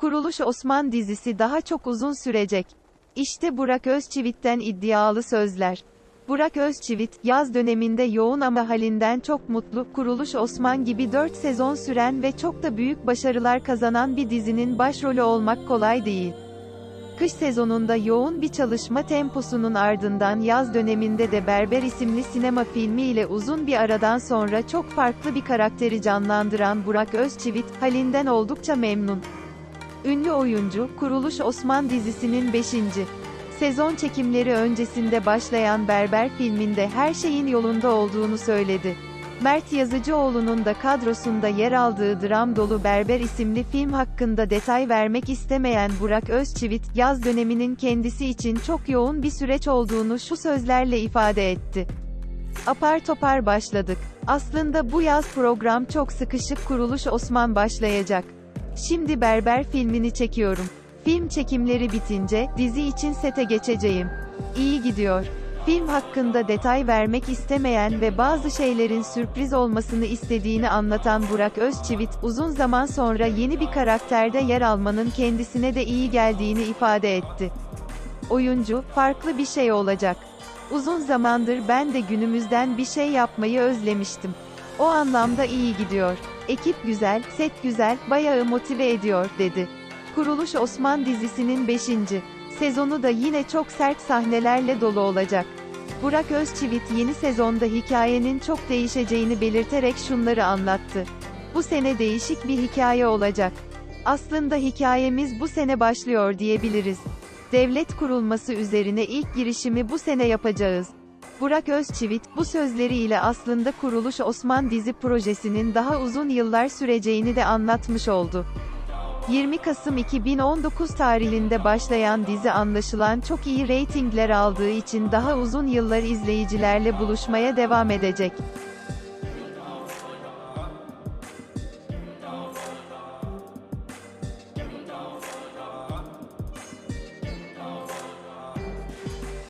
Kuruluş Osman dizisi daha çok uzun sürecek. İşte Burak Özçivit'ten iddialı sözler. Burak Özçivit, yaz döneminde yoğun ama halinden çok mutlu, Kuruluş Osman gibi 4 sezon süren ve çok da büyük başarılar kazanan bir dizinin başrolü olmak kolay değil. Kış sezonunda yoğun bir çalışma temposunun ardından yaz döneminde de Berber isimli sinema filmi ile uzun bir aradan sonra çok farklı bir karakteri canlandıran Burak Özçivit, halinden oldukça memnun. Ünlü oyuncu, Kuruluş Osman dizisinin 5. sezon çekimleri öncesinde başlayan Berber filminde her şeyin yolunda olduğunu söyledi. Mert Yazıcıoğlu'nun da kadrosunda yer aldığı dram dolu Berber isimli film hakkında detay vermek istemeyen Burak Özçivit, yaz döneminin kendisi için çok yoğun bir süreç olduğunu şu sözlerle ifade etti. Apar topar başladık. Aslında bu yaz program çok sıkışık kuruluş Osman başlayacak. Şimdi Berber filmini çekiyorum. Film çekimleri bitince, dizi için sete geçeceğim. İyi gidiyor. Film hakkında detay vermek istemeyen ve bazı şeylerin sürpriz olmasını istediğini anlatan Burak Özçivit, uzun zaman sonra yeni bir karakterde yer almanın kendisine de iyi geldiğini ifade etti. Oyuncu, farklı bir şey olacak. Uzun zamandır ben de günümüzden bir şey yapmayı özlemiştim. O anlamda iyi gidiyor. Ekip güzel, set güzel, bayağı motive ediyor, dedi. Kuruluş Osman dizisinin 5. sezonu da yine çok sert sahnelerle dolu olacak. Burak Özçivit yeni sezonda hikayenin çok değişeceğini belirterek şunları anlattı. Bu sene değişik bir hikaye olacak. Aslında hikayemiz bu sene başlıyor diyebiliriz. Devlet kurulması üzerine ilk girişimi bu sene yapacağız. Burak Özçivit, bu sözleriyle aslında Kuruluş Osman dizi projesinin daha uzun yıllar süreceğini de anlatmış oldu. 20 Kasım 2019 tarihinde başlayan dizi anlaşılan çok iyi reytingler aldığı için daha uzun yıllar izleyicilerle buluşmaya devam edecek.